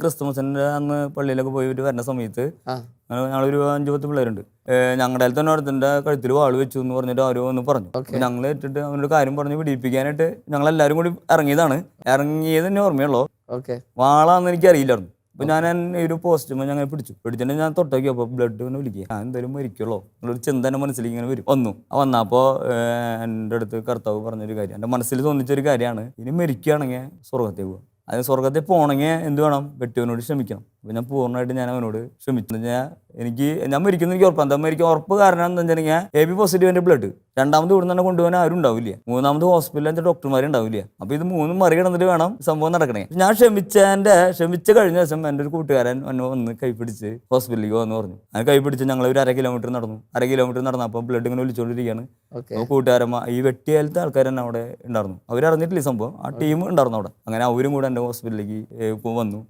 ക്രിസ്തുമസിന്റെ അന്ന് പള്ളിയിലൊക്കെ പോയിട്ട് വരുന്ന സമയത്ത് ഞങ്ങളൊരു അഞ്ചു പത്ത് പിള്ളേരുണ്ട് ഞങ്ങളുടെ തന്നെ അടുത്തിന്റെ കഴുത്തിൽ വാൾ വെച്ചു എന്ന് പറഞ്ഞിട്ട് ആരോ ഒന്ന് പറഞ്ഞു. അപ്പൊ ഞങ്ങൾ ഏറ്റിട്ട് അവനൊരു കാര്യം പറഞ്ഞ് പിടിപ്പിക്കാനായിട്ട് ഞങ്ങൾ എല്ലാവരും കൂടി ഇറങ്ങിയതാണ്. ഇറങ്ങിയത് തന്നെ ഓർമ്മയുള്ളൂ. ഓക്കെ. വാളാന്ന് എനിക്ക് അറിയില്ലായിരുന്നു അപ്പൊ ഞാൻ ഒരു പോസ്റ്റുമ്പോൾ ഞങ്ങൾ പിടിച്ചു. പിടിച്ചിട്ട് ഞാൻ തൊട്ടേക്ക് അപ്പോൾ ബ്ലഡ് ഒന്ന് വിളിക്കുക. ഞാൻ എന്തായാലും മരിക്കുള്ളൂ. എന്നുള്ളൊരു ചിന്ത എന്റെ മനസ്സിൽ ഇങ്ങനെ വരും. വന്നു. വന്നപ്പോൾ എന്റെ അടുത്ത് കർത്താവ് പറഞ്ഞൊരു കാര്യം. എന്റെ മനസ്സിൽ തോന്നിച്ചൊരു കാര്യമാണ്. ഇനി മരിക്കുകയാണെങ്കിൽ സ്വർഗത്തേക്ക് പോകുക അത് സ്വർഗത്തിൽ പോകണമെങ്കിൽ എന്ത് വേണം? വെട്ടിയവനോട് ക്ഷമിക്കണം. അപ്പോൾ ഞാൻ പൂർണമായിട്ട് ഞാൻ അവനോട് ക്ഷമിച്ചു. ഞാൻ എനിക്ക് ഞാൻ മരിക്കുന്ന എനിക്ക് ഉറപ്പാണ്. എന്താ മരിക്കാൻ ഉറപ്പ് കാരണം എന്താ വെച്ചിട്ടുണ്ടെങ്കിൽ എ ബി പോസിറ്റീവിന്റെ ബ്ലഡ് രണ്ടാമത് ഇവിടെ തന്നെ കൊണ്ടുപോകാൻ ആരും ഉണ്ടാവില്ല. മൂന്നാമത് ഹോസ്പിറ്റലിൽ എന്റെ ഡോക്ടർമാരും ഉണ്ടാവില്ല. അപ്പോൾ ഇത് മൂന്നും മറികടന്നിട്ട് വേണം സംഭവം നടക്കണേ. ഞാൻ ക്ഷമിച്ചതിന്റെ ക്ഷമിച്ച കഴിഞ്ഞ ദിവസം എന്റെ ഒരു കൂട്ടുകാരൻ എന്നെ വന്ന് കൈപ്പിടിച്ച് ഹോസ്പിറ്റലിലേക്ക് വന്ന് പറഞ്ഞു. അങ്ങനെ കൈപ്പിടിച്ച് ഞങ്ങൾ ഒരു അര കിലോമീറ്റർ നടന്നു. അര കിലോമീറ്റർ നടന്നപ്പോൾ ബ്ലഡ് ഇങ്ങനെ ഒലിച്ചുകൊണ്ടിരിക്കുകയാണ് അപ്പോൾ കൂട്ടുകാരന്മാ ഈ വെട്ടിയാലത്തെ ആൾക്കാർ തന്നെ അവിടെ ഉണ്ടായിരുന്നു. അവരറിഞ്ഞിട്ടില്ല സംഭവം. ആ ടീം ഉണ്ടായിരുന്നു അവിടെ. അങ്ങനെ അവരും കൂടെ എന്റെ ഹോസ്പിറ്റലിലേക്ക് വന്നു.